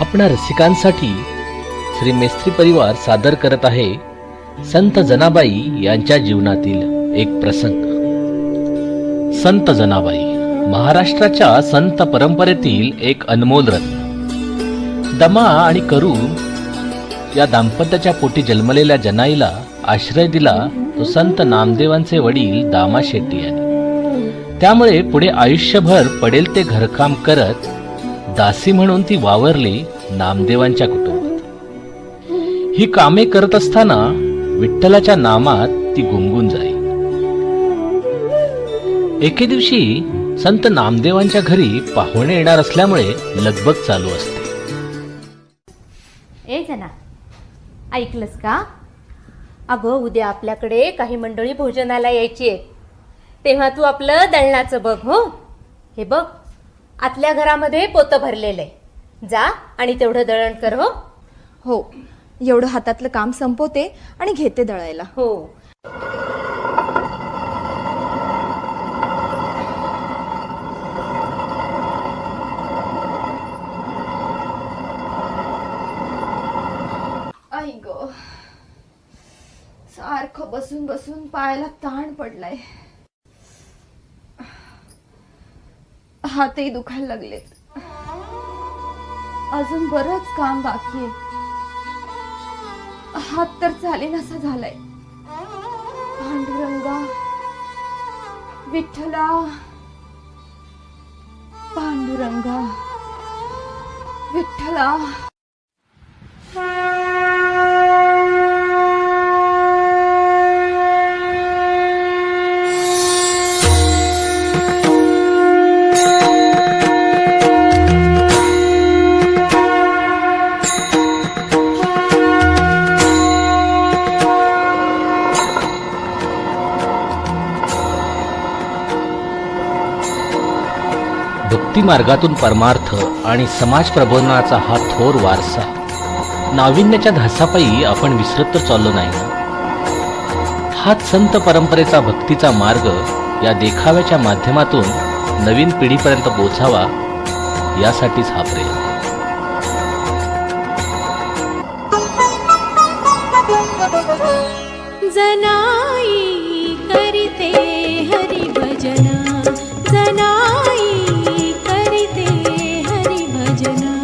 आपणा रसिकांसाठी श्री मेस्त्री परिवार सादर करत आहे संत जनाबाई यांच्या जीवनातील एक प्रसंग. संत जनाबाई महाराष्ट्राच्या संत परंपरेतील एक अनमोल रत्न दमा आणि करू या दाम्पत्याच्या पोटी जन्मलेल्या जनाईला आश्रय दिला तो संत नामदेवांचे वडील दामा शेट्टी यांनी. त्यामुळे पुढे आयुष्यभर पडेल ते घरकाम करत दासी म्हणून ती वावरली नामदेवांच्या कुटुंबात. ही कामे करत असताना विठ्ठलाच्या नामात ती गुंगून जाई. एके दिवशी संत नामदेवांच्या घरी पाहुणे येणार असल्यामुळे लगबग चालू असते. ए जना ऐकलंस का? अगं उद्या आपल्याकडे काही मंडळी भोजनाला यायची आहेत तेव्हा तू आपलं दळणाचं बघ हो. हे बघ. आतल्या घरामध्ये पोतं भरलेलं आहे जा आणि तेवढं दळण कर हो. हो एवढं हातातलं काम संपवते आणि घेते दळायला. हो. आई ग सारखं बसून बसून पायाला ताण पडलाय. हातही दुखायला लागलेत. अजून बरंच काम बाकी आहे. हात तर चालेनासा झालाय. पांडुरंगा विठ्ठला पांडुरंगा विठ्ठला. भक्ती मार्गातून परमार्थ आणि समाज प्रबोधनाचा हा थोर वारसा. नाविन्याच्या धासापायी आपण विसरत तर चाललो नाही. ना हाच संत परंपरेचा भक्तीचा मार्ग या देखाव्याच्या माध्यमातून नवीन पिढीपर्यंत पोचावा यासाठीच हा प्रयत्न. जनाई যেন